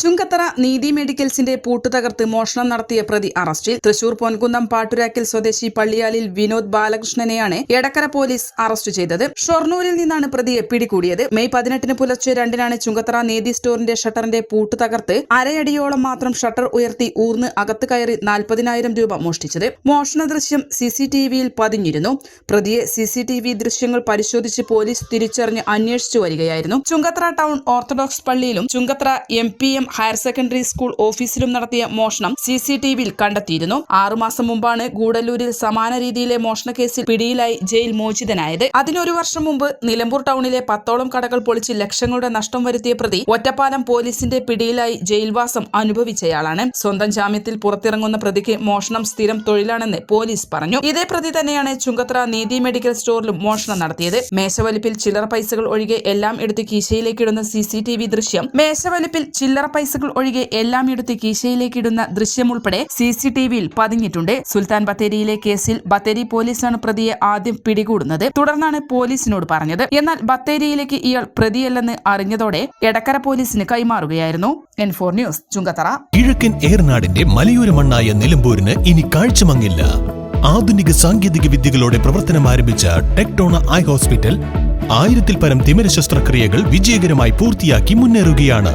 Chungathara നീതി മെഡിക്കൽസിന്റെ പൂട്ടുതകർത്ത് മോഷണം നടത്തിയ പ്രതി അറസ്റ്റിൽ തൃശൂർ പൊൻകുന്നം പാട്ടുരാക്കൽ സ്വദേശി പള്ളിയാലിൽ വിനോദ് ബാലകൃഷ്ണനെയാണ് എടക്കര പോലീസ് അറസ്റ്റ് ചെയ്തത്. ഷൊർണൂരിൽ നിന്നാണ് പ്രതിയെ പിടികൂടിയത്. മെയ് പതിനെട്ടിന് പുലർച്ചെ രണ്ടിനാണ് ചുങ്കത്തറ നീതി സ്റ്റോറിന്റെ ഷട്ടറിന്റെ പൂട്ട് തകർത്ത് അരയടിയോളം മാത്രം ഷട്ടർ ഉയർത്തി ഊർന്ന് അകത്ത് കയറി നാൽപ്പതിനായിരം രൂപ മോഷ്ടിച്ചത്. മോഷണ ദൃശ്യം സി സി ടി വിയിൽ പതിഞ്ഞിരുന്നു. പ്രതിയെ സി സി ടി വി ദൃശ്യങ്ങൾ പരിശോധിച്ച് പോലീസ് തിരിച്ചറിഞ്ഞ് അന്വേഷിച്ചു വരികയായിരുന്നു. ചുങ്കത്തറ ടൗൺ ഓർത്തഡോക്സ് പള്ളിയിലും Chungathara M P M higher secondary school ഓഫീസിലും നടത്തിയ മോഷണം സി സി ടി വിയിൽ കണ്ടെത്തിയിരുന്നു. ആറുമാസം മുമ്പാണ് ഗൂഡല്ലൂരിൽ സമാന രീതിയിലെ മോഷണ കേസിൽ പിടിയിലായി ജയിൽ മോചിതനായത്. അതിനൊരു വർഷം മുമ്പ് നിലമ്പൂർ ടൗണിലെ പത്തോളം കടകൾ പൊളിച്ച് ലക്ഷങ്ങളുടെ നഷ്ടം വരുത്തിയ പ്രതി ഒറ്റപ്പാലം പോലീസിന്റെ പിടിയിലായി ജയിൽവാസം അനുഭവിച്ചയാളാണ്. സ്വന്തം ജാമ്യത്തിൽ പുറത്തിറങ്ങുന്ന പ്രതിക്ക് മോഷണം സ്ഥിരം തൊഴിലാണെന്ന് പോലീസ് പറഞ്ഞു. ഇതേ പ്രതി തന്നെയാണ് ചുങ്കത്ര നീതി മെഡിക്കൽ സ്റ്റോറിലും മോഷണം നടത്തിയത്. മേശവലിപ്പിൽ ചില്ലറ പൈസകൾ ഒഴികെ എല്ലാം എടുത്ത് കീശയിലേക്കിടുന്ന സി സി ടി വി ദൃശ്യം മേശവലിപ്പിൽ ചില്ലറ പൈസകൾ ഒഴികെ എല്ലാം എടുത്ത് കീശയിലേക്ക് ഇടുന്ന ദൃശ്യം സി സി ടി വിയിൽ പതിഞ്ഞിട്ടുണ്ട്. സുൽത്താൻ ബത്തേരിയിലെ കേസിൽ ബത്തേരി പോലീസാണ് പ്രതിയെ ആദ്യം പിടികൂടുന്നത്. തുടർന്നാണ് പോലീസിനോട് പറഞ്ഞത്. എന്നാൽ ബത്തേരിയിലേക്ക് ഇയാൾ പ്രതിയല്ലെന്ന് അറിഞ്ഞതോടെ എടക്കര പോലീസിന് കൈമാറുകയായിരുന്നു. N four news Chungathara. കിഴക്കൻ ഏറനാടിന്റെ മലയോര മണ്ണായ നിലമ്പൂരിന് ഇനി കാഴ്ചമങ്ങില്ല. ആധുനിക സാങ്കേതിക വിദ്യകളോടെ പ്രവർത്തനം ആരംഭിച്ച ടെക്ടോണ ഐ ഹോസ്പിറ്റൽ ആയിരത്തിൽ പരം തിമിര ശസ്ത്രക്രിയകൾ വിജയകരമായി പൂർത്തിയാക്കി മുന്നേറുകയാണ്.